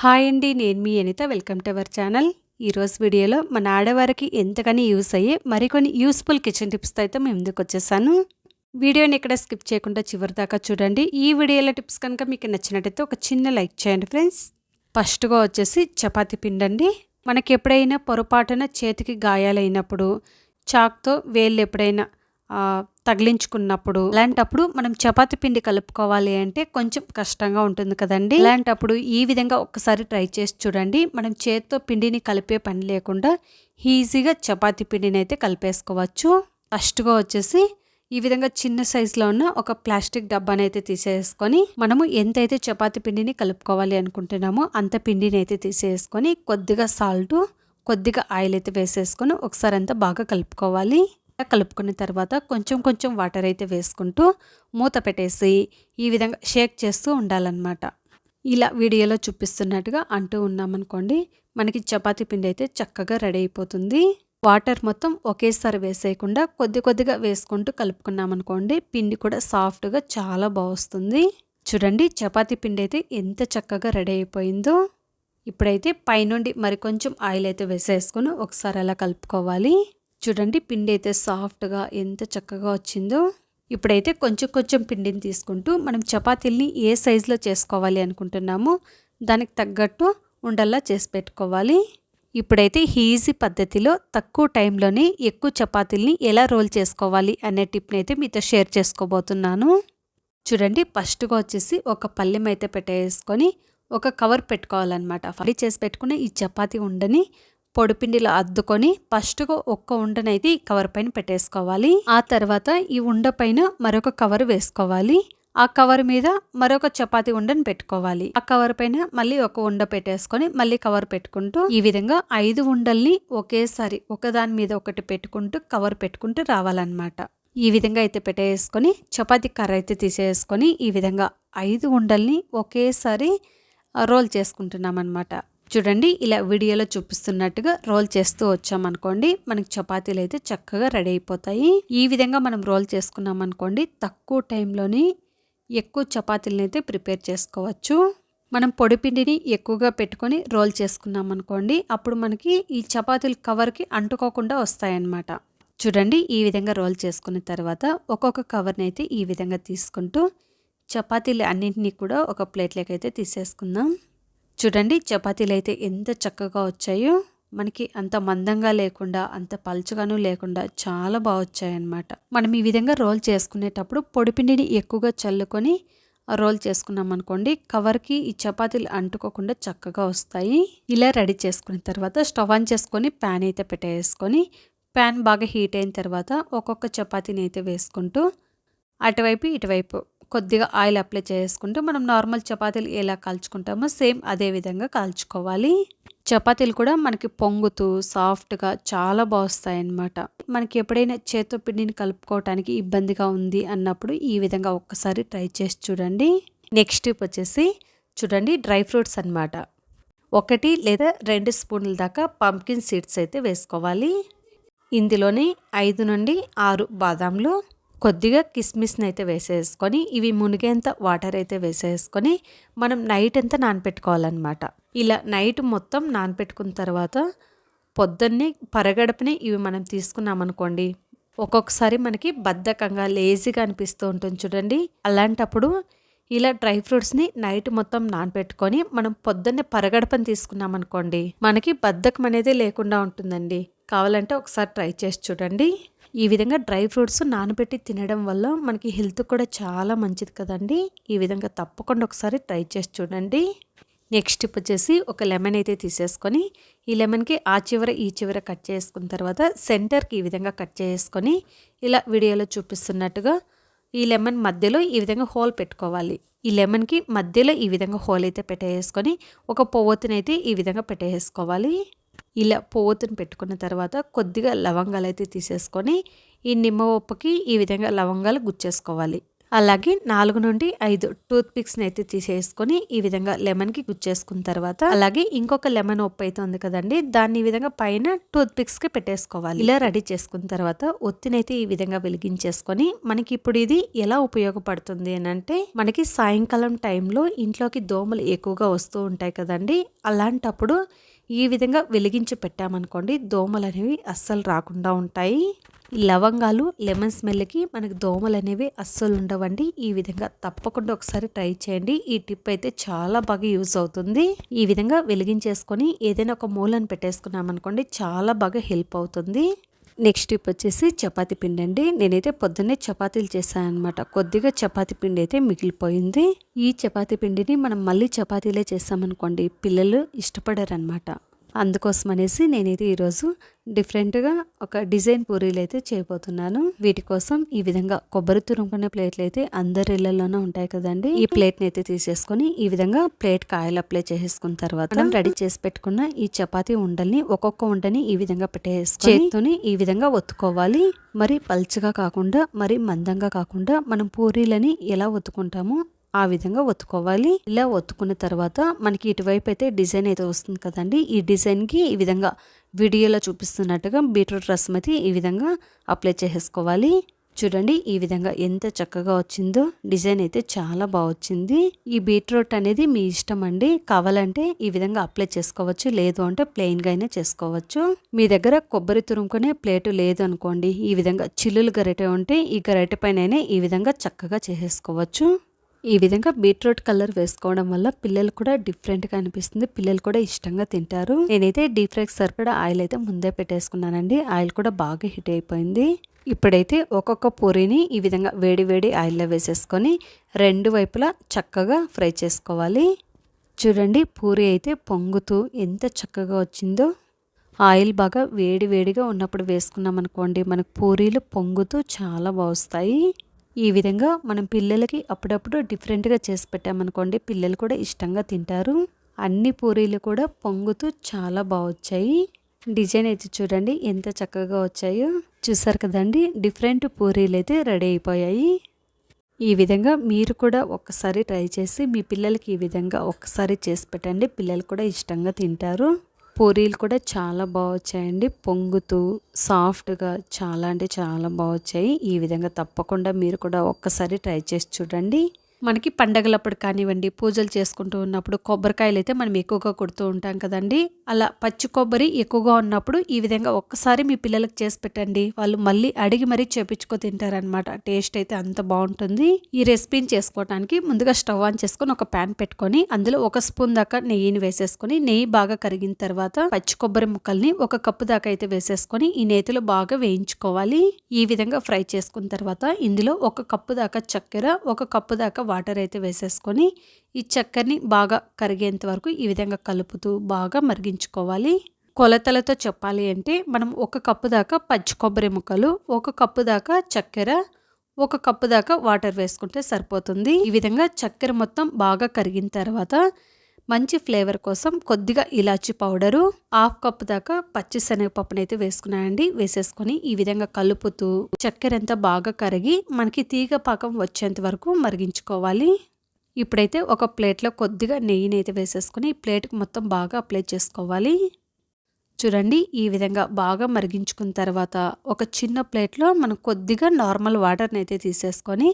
Hi అండి నేను మీ Anitha. Welcome to our channel. ఈరోజు వీడియోలో మన ఆడవారికి ఎంతగానో యూస్ అయ్యే మరికొన్ని యూస్ఫుల్ కిచెన్ టిప్స్తో అయితే మేము ముందుకు వచ్చేసాను. వీడియోని ఇక్కడ స్కిప్ చేయకుండా చివరి దాకా చూడండి. ఈ వీడియోలో టిప్స్ కనుక మీకు నచ్చినట్టయితే ఒక చిన్న లైక్ చేయండి ఫ్రెండ్స్. ఫస్ట్గా వచ్చేసి చపాతీ పిండండి. మనకి ఎప్పుడైనా పొరపాటున చేతికి గాయాలైనప్పుడు చాక్తో వేళ్ళు ఎప్పుడైనా తగిలించుకున్నప్పుడు అలాంటప్పుడు మనం చపాతి పిండి కలుపుకోవాలి అంటే కొంచెం కష్టంగా ఉంటుంది కదండి. అలాంటప్పుడు ఈ విధంగా ఒక్కసారి ట్రై చేసి చూడండి. మనం చేత్తో పిండిని కలిపే పని లేకుండా ఈజీగా చపాతి పిండిని అయితే కలిపేసుకోవచ్చు. ఫస్ట్గా వచ్చేసి ఈ విధంగా చిన్న సైజులో ఉన్న ఒక ప్లాస్టిక్ డబ్బాని అయితే తీసేసుకొని మనము ఎంతైతే చపాతి పిండిని కలుపుకోవాలి అనుకుంటున్నామో అంత పిండిని అయితే తీసేసుకొని కొద్దిగా సాల్ట్ కొద్దిగా ఆయిల్ అయితే వేసేసుకొని ఒకసారి అంతా బాగా కలుపుకోవాలి. కలుపుకున్న తర్వాత కొంచెం కొంచెం వాటర్ అయితే వేసుకుంటూ మూత పెట్టేసి ఈ విధంగా షేక్ చేస్తూ ఉండాలన్నమాట. ఇలా వీడియోలో చూపిస్తున్నట్టుగా అంటూ ఉన్నామనుకోండి మనకి చపాతి పిండి అయితే చక్కగా రెడీ అయిపోతుంది. వాటర్ మొత్తం ఒకేసారి వేసేయకుండా కొద్ది కొద్దిగా వేసుకుంటూ కలుపుకున్నామనుకోండి పిండి కూడా సాఫ్ట్గా చాలా బాగుస్తుంది చూడండి చపాతి పిండి అయితే ఎంత చక్కగా రెడీ అయిపోయిందో. ఇప్పుడైతే పైనుండి మరికొంచెం ఆయిల్ అయితే వేసేసుకుని ఒకసారి అలా కలుపుకోవాలి. చూడండి పిండి అయితే సాఫ్ట్గా ఎంత చక్కగా వచ్చిందో. ఇప్పుడైతే కొంచెం కొంచెం పిండిని తీసుకుంటూ మనం చపాతీల్ని ఏ సైజులో చేసుకోవాలి అనుకుంటున్నామో దానికి తగ్గట్టు ఉండల్లా చేసి పెట్టుకోవాలి. ఇప్పుడైతే ఈజీ పద్ధతిలో తక్కువ టైంలోనే ఎక్కువ చపాతీల్ని ఎలా రోల్ చేసుకోవాలి అనే టిప్ని అయితే మీతో షేర్ చేసుకోబోతున్నాను. చూడండి ఫస్ట్గా వచ్చేసి ఒక పల్లెం అయితే పెట్టేసుకొని ఒక కవర్ పెట్టుకోవాలన్నమాట. ఫ్రై చేసి పెట్టుకున్న ఈ చపాతీ ఉండని పొడిపిండిలో అద్దుకొని ఫస్ట్గా ఒక్క ఉండనైతే ఈ కవర్ పైన పెట్టేసుకోవాలి. ఆ తర్వాత ఈ ఉండ పైన మరొక కవర్ వేసుకోవాలి. ఆ కవర్ మీద మరొక చపాతి ఉండని పెట్టుకోవాలి. ఆ కవర్ పైన మళ్ళీ ఒక ఉండ పెట్టేసుకొని మళ్ళీ కవర్ పెట్టుకుంటూ ఈ విధంగా ఐదు ఉండల్ని ఒకేసారి ఒకదాని మీద ఒకటి పెట్టుకుంటూ కవర్ పెట్టుకుంటూ రావాలన్నమాట. ఈ విధంగా అయితే పెట్టేసుకొని చపాతి కర్ర అయితే తీసేసుకొని ఈ విధంగా ఐదు ఉండల్ని ఒకేసారి రోల్ చేసుకుంటున్నాం అనమాట చూడండి ఇలా వీడియోలో చూపిస్తున్నట్టుగా రోల్ చేస్తూ వచ్చామనుకోండి మనకి చపాతీలు అయితే చక్కగా రెడీ అయిపోతాయి. ఈ విధంగా మనం రోల్ చేసుకున్నాం అనుకోండి తక్కువ టైంలోని ఎక్కువ చపాతీలను అయితే ప్రిపేర్ చేసుకోవచ్చు. మనం పొడిపిండిని ఎక్కువగా పెట్టుకొని రోల్ చేసుకున్నాం అనుకోండి అప్పుడు మనకి ఈ చపాతీలు కవర్కి అంటుకోకుండా వస్తాయన్నమాట. చూడండి ఈ విధంగా రోల్ చేసుకున్న తర్వాత ఒక్కొక్క కవర్ని అయితే ఈ విధంగా తీసుకుంటూ చపాతీలు అన్నింటినీ కూడా ఒక ప్లేట్లోకి అయితే తీసేసుకుందాం. చూడండి చపాతీలు అయితే ఎంత చక్కగా వచ్చాయో. మనకి అంత మందంగా లేకుండా అంత పలుచగాను లేకుండా చాలా బాగా వచ్చాయన్నమాట. మనం ఈ విధంగా రోల్ చేసుకునేటప్పుడు పొడిపిండిని ఎక్కువగా చల్లుకొని రోల్ చేసుకున్నాం అనుకోండి కవర్కి ఈ చపాతీలు అంటుకోకుండా చక్కగా వస్తాయి. ఇలా రెడీ చేసుకున్న తర్వాత స్టవ్ ఆన్ చేసుకొని ప్యాన్ అయితే పెట్టేసుకొని ప్యాన్ బాగా హీట్ అయిన తర్వాత ఒక్కొక్క చపాతీని అయితే వేసుకుంటూ అటువైపు ఇటువైపు కొద్దిగా ఆయిల్ అప్లై చేసుకుంటూ మనం నార్మల్ చపాతీలు ఎలా కాల్చుకుంటామో సేమ్ అదే విధంగా కాల్చుకోవాలి. చపాతీలు కూడా మనకి పొంగుతూ సాఫ్ట్గా చాలా బాగుస్తాయి అన్నమాట మనకి ఎప్పుడైనా చేతో పిండిని కలుపుకోవటానికి ఇబ్బందిగా ఉంది అన్నప్పుడు ఈ విధంగా ఒక్కసారి ట్రై చేసి చూడండి. నెక్స్ట్ టిప్ వచ్చేసి చూడండి డ్రై ఫ్రూట్స్ అనమాట ఒకటి లేదా రెండు స్పూన్ల దాకా పంకిన్ సీడ్స్ అయితే వేసుకోవాలి. ఇందులోని ఐదు నుండి ఆరు బాదాంలు కొద్దిగా కిస్మిస్ని అయితే వేసేసుకొని ఇవి మునిగేంత వాటర్ అయితే వేసేసుకొని మనం నైట్ అంతా నానపెట్టుకోవాలన్నమాట. ఇలా నైట్ మొత్తం నానపెట్టుకున్న తర్వాత పొద్దున్నే పరగడపని ఇవి మనం తీసుకున్నామనుకోండి ఒక్కొక్కసారి మనకి బద్ధకంగా లేజీగా అనిపిస్తూ ఉంటుంది చూడండి. అలాంటప్పుడు ఇలా డ్రై ఫ్రూట్స్ని నైట్ మొత్తం నానబెట్టుకొని మనం పొద్దున్నే పరగడపని తీసుకున్నామనుకోండి మనకి బద్ధకం అనేది లేకుండా ఉంటుందండి. కావాలంటే ఒకసారి ట్రై చేసి చూడండి. ఈ విధంగా డ్రై ఫ్రూట్స్ నానబెట్టి తినడం వల్ల మనకి హెల్త్ కూడా చాలా మంచిది కదండి. ఈ విధంగా తప్పకుండా ఒకసారి ట్రై చేసి చూడండి. నెక్స్ట్ వచ్చేసి ఒక లెమన్ అయితే తీసేసుకొని ఈ లెమన్కి ఆ చివర ఈ చివర కట్ చేసుకున్న తర్వాత సెంటర్కి ఈ విధంగా కట్ చేసుకొని ఇలా వీడియోలో చూపిస్తున్నట్టుగా ఈ లెమన్ మధ్యలో ఈ విధంగా హోల్ పెట్టుకోవాలి. ఈ లెమన్కి మధ్యలో ఈ విధంగా హోల్ అయితే పెట్టేసుకొని ఒక పొవ్వొత్తునైతే ఈ విధంగా పెట్టేసుకోవాలి. ఇలా పొవ్వొత్తును పెట్టుకున్న తర్వాత కొద్దిగా లవంగాలు అయితే తీసేసుకొని ఈ నిమ్మ ఉప్పుకి ఈ విధంగా లవంగాలు గుచ్చేసుకోవాలి. అలాగే నాలుగు నుండి ఐదు టూత్ పిక్స్ని అయితే తీసేసుకొని ఈ విధంగా లెమన్కి గుచ్చేసుకున్న తర్వాత అలాగే ఇంకొక లెమన్ ఉప్పు అయితే ఉంది కదండి దాన్ని ఈ విధంగా పైన టూత్ పిక్స్కి పెట్టేసుకోవాలి. ఇలా రెడీ చేసుకున్న తర్వాత ఒత్తినైతే ఈ విధంగా వెలిగించేసుకొని మనకి ఇప్పుడు ఇది ఎలా ఉపయోగపడుతుంది అని అంటే మనకి సాయంకాలం టైంలో ఇంట్లోకి దోమలు ఎక్కువగా వస్తూ ఉంటాయి కదండి అలాంటప్పుడు ఈ విధంగా వెలిగించి పెట్టామనుకోండి దోమలు అనేవి అస్సలు రాకుండా ఉంటాయి. లవంగాలు లెమన్ స్మెల్కి మనకు దోమలు అనేవి అస్సలు ఉండవండి. ఈ విధంగా తప్పకుండా ఒకసారి ట్రై చేయండి. ఈ టిప్ అయితే చాలా బాగా యూజ్ అవుతుంది. ఈ విధంగా వెలిగించేసుకొని ఏదైనా ఒక మూలను పెట్టేసుకున్నామనుకోండి చాలా బాగా హెల్ప్ అవుతుంది. నెక్స్ట్ టిప్ వచ్చేసి చపాతీ పిండి అండి. నేనైతే పొద్దున్నే చపాతీలు చేశాను అనమాట కొద్దిగా చపాతీ పిండి అయితే మిగిలిపోయింది. ఈ చపాతీ పిండిని మనం మళ్ళీ చపాతీలే చేస్తామనుకోండి పిల్లలు ఇష్టపడరు అనమాట అందుకోసం అనేసి నేనైతే ఈరోజు డిఫరెంట్గా ఒక డిజైన్ పూరీలు అయితే చేయబోతున్నాను. వీటి కోసం ఈ విధంగా కొబ్బరి తురుముకునే ప్లేట్లు అయితే అందరి ఇళ్ళలోనే ఉంటాయి కదండి. ఈ ప్లేట్ని అయితే తీసేసుకొని ఈ విధంగా ప్లేట్ కాయలు అప్లై చేసేసుకున్న తర్వాత మనం రెడీ చేసి పెట్టుకున్న ఈ చపాతీ ఉండల్ని ఒక్కొక్క ఉండని ఈ విధంగా పెట్టేసుకొని చేత్తోని ఈ విధంగా ఒత్తుకోవాలి. మరి పల్చగా కాకుండా మరి మందంగా కాకుండా మనం పూరీలని ఎలా ఒత్తుకుంటామో ఆ విధంగా ఒత్తుకోవాలి. ఇలా ఒత్తుకున్న తర్వాత మనకి ఇటువైపు అయితే డిజైన్ అయితే వస్తుంది కదండి. ఈ డిజైన్కి ఈ విధంగా వీడియోలో చూపిస్తున్నట్టుగా బీట్రూట్ రసం అయితే ఈ విధంగా అప్లై చేసేసుకోవాలి. చూడండి ఈ విధంగా ఎంత చక్కగా వచ్చిందో. డిజైన్ అయితే చాలా బాగా వచ్చింది. ఈ బీట్రూట్ అనేది మీ ఇష్టం అండి. కావాలంటే ఈ విధంగా అప్లై చేసుకోవచ్చు. లేదు అంటే ప్లెయిన్గా అయినా చేసుకోవచ్చు. మీ దగ్గర కొబ్బరి తురుముకునే ప్లేటు లేదు అనుకోండి. ఈ విధంగా చిల్లులు గరిటె ఉంటే ఈ గరిటె పైన ఈ విధంగా చక్కగా చేసేసుకోవచ్చు. ఈ విధంగా బీట్రూట్ కలర్ వేసుకోవడం వల్ల పిల్లలు కూడా డిఫరెంట్గా అనిపిస్తుంది. పిల్లలు కూడా ఇష్టంగా తింటారు. నేనైతే డీప్ ఫ్రైకి సరిపడా ఆయిల్ అయితే ముందే పెట్టేసుకున్నానండి. ఆయిల్ కూడా బాగా హిట్ అయిపోయింది. ఇప్పుడైతే ఒక్కొక్క పూరిని ఈ విధంగా వేడి వేడి ఆయిల్లో వేసేసుకొని రెండు వైపులా చక్కగా ఫ్రై చేసుకోవాలి. చూడండి పూరి అయితే పొంగుతూ ఎంత చక్కగా వచ్చిందో. ఆయిల్ బాగా వేడి వేడిగా ఉన్నప్పుడు వేసుకున్నాం అనుకోండి మనకు పూరీలు పొంగుతూ చాలా బాగుస్తాయి. ఈ విధంగా మనం పిల్లలకి అప్పుడప్పుడు డిఫరెంట్గా చేసి పెట్టామనుకోండి పిల్లలు కూడా ఇష్టంగా తింటారు. అన్ని పూరీలు కూడా పొంగుతూ చాలా బాగా వచ్చాయి డిజైన్ అయితే చూడండి ఎంత చక్కగా వచ్చాయో. చూసారు కదండి డిఫరెంట్ పూరీలు అయితే రెడీ అయిపోయాయి. ఈ విధంగా మీరు కూడా ఒక్కసారి ట్రై చేసి మీ పిల్లలకి ఈ విధంగా ఒక్కసారి చేసి పెట్టండి పిల్లలు కూడా ఇష్టంగా తింటారు. పూరీలు కూడా చాలా బాగా వచ్చాయండి పొంగుతూ సాఫ్ట్గా చాలా అంటే చాలా బాగా వచ్చాయి ఈ విధంగా తప్పకుండా మీరు కూడా ఒక్కసారి ట్రై చేసి చూడండి. మనకి పండగలప్పుడు కానివ్వండి పూజలు చేసుకుంటూ ఉన్నప్పుడు కొబ్బరికాయలు అయితే మనం ఎక్కువగా కొడుతూ ఉంటాం కదండి. అలా పచ్చి కొబ్బరి ఎక్కువగా ఉన్నప్పుడు ఈ విధంగా ఒక్కసారి మీ పిల్లలకు చేసి పెట్టండి. వాళ్ళు మళ్ళీ అడిగి మరీ చేపించుకో తింటారనమాట టేస్ట్ అయితే అంత బాగుంటుంది. ఈ రెసిపీని చేసుకోవడానికి ముందుగా స్టవ్ ఆన్ చేసుకొని ఒక ప్యాన్ పెట్టుకొని అందులో ఒక స్పూన్ దాకా నెయ్యిని వేసేసుకొని నెయ్యి బాగా కరిగిన తర్వాత పచ్చి కొబ్బరి ముక్కల్ని ఒక కప్పు దాకా అయితే వేసేసుకొని ఈ నేతిలో బాగా వేయించుకోవాలి. ఈ విధంగా ఫ్రై చేసుకున్న తర్వాత ఇందులో ఒక కప్పు దాకా చక్కెర ఒక కప్పు దాకా వాటర్ అయితే వేసేసుకొని ఈ చక్కెరని బాగా కరిగేంత వరకు ఈ విధంగా కలుపుతూ బాగా మరిగించుకోవాలి. కొలతలతో చెప్పాలి అంటే మనం ఒక కప్పు దాకా పచ్చి కొబ్బరి ముక్కలు ఒక కప్పు దాకా చక్కెర ఒక కప్పు దాకా వాటర్ వేసుకుంటే సరిపోతుంది. ఈ విధంగా చక్కెర మొత్తం బాగా కరిగిన తర్వాత మంచి ఫ్లేవర్ కోసం కొద్దిగా ఇలాచి పౌడరు హాఫ్ కప్ దాకా పచ్చి శనగపప్పునైతే అయితే వేసుకున్నానండి. వేసేసుకొని ఈ విధంగా కలుపుతూ చక్కెర అంతా బాగా కరిగి మనకి తీగ పాకం వచ్చేంత వరకు మరిగించుకోవాలి. ఇప్పుడైతే ఒక ప్లేట్లో కొద్దిగా నెయ్యిని అయితే వేసేసుకొని ప్లేట్కి మొత్తం బాగా అప్లై చేసుకోవాలి. చూడండి ఈ విధంగా బాగా మరిగించుకున్న తర్వాత ఒక చిన్న ప్లేట్లో మనం కొద్దిగా నార్మల్ వాటర్ని అయితే తీసేసుకొని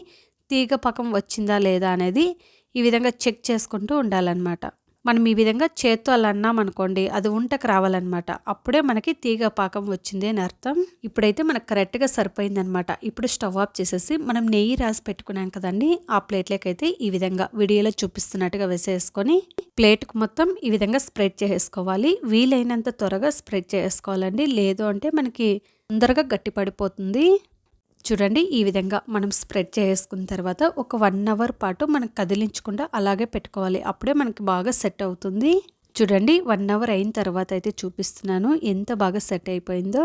తీగ పకం వచ్చిందా లేదా అనేది ఈ విధంగా చెక్ చేసుకుంటూ ఉండాలన్నమాట. మనం ఈ విధంగా చేత్తో అలా అన్నామనుకోండి అది ఉంటకు రావాలన్నమాట. అప్పుడే మనకి తీగ పాకం వచ్చింది అని అర్థం. ఇప్పుడైతే మనకు కరెక్ట్గా సరిపోయిందనమాట ఇప్పుడు స్టవ్ ఆఫ్ చేసేసి మనం నెయ్యి రాసి పెట్టుకున్నాం కదండి ఆ ప్లేట్లకైతే ఈ విధంగా వీడియోలో చూపిస్తున్నట్టుగా వేసేసుకొని ప్లేట్కి మొత్తం ఈ విధంగా స్ప్రెడ్ చేసుకోవాలి వీలైనంత త్వరగా స్ప్రెడ్ చేసుకోవాలండి లేదు అంటే మనకి తొందరగా గట్టి పడిపోతుంది చూడండి ఈ విధంగా మనం స్ప్రెడ్ చేసుకున్న తర్వాత ఒక వన్ అవర్ పాటు మనం కదిలించకుండా అలాగే పెట్టుకోవాలి. అప్పుడే మనకి బాగా సెట్ అవుతుంది. చూడండి వన్ అవర్ అయిన తర్వాత అయితే చూపిస్తున్నాను ఎంత బాగా సెట్ అయిపోయిందో.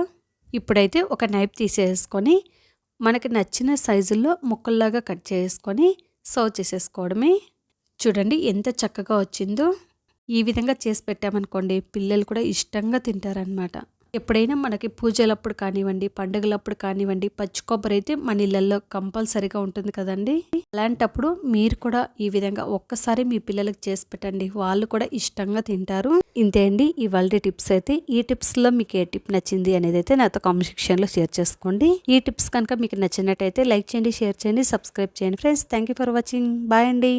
ఇప్పుడైతే ఒక నైఫ్ తీసేసుకొని మనకి నచ్చిన సైజుల్లో ముక్కల్లాగా కట్ చేసుకొని సర్వ్ చేసేసుకోవడమే. చూడండి ఎంత చక్కగా వచ్చిందో. ఈ విధంగా చేసి పెట్టామనుకోండి పిల్లలు కూడా ఇష్టంగా తింటారనమాట ఎప్పుడైనా మనకి పూజలప్పుడు కానివ్వండి పండుగలప్పుడు కానివ్వండి పచ్చి కొబ్బరి అయితే మన ఇళ్ళల్లో కంపల్సరీగా ఉంటుంది కదండి. అలాంటప్పుడు మీరు కూడా ఈ విధంగా ఒక్కసారి మీ పిల్లలకు చేసి పెట్టండి. వాళ్ళు కూడా ఇష్టంగా తింటారు. ఇంతే అండి. ఇవాళ టిప్స్ అయితే. ఈ టిప్స్లో మీకు ఏ టిప్ నచ్చింది అనేది అయితే నాతో కామెంట్ సెక్షన్లో షేర్ చేసుకోండి. ఈ టిప్స్ కనుక మీకు నచ్చినట్టయితే లైక్ చేయండి షేర్ చేయండి సబ్స్క్రైబ్ చేయండి friends. Thank you for watching. Bye అండి.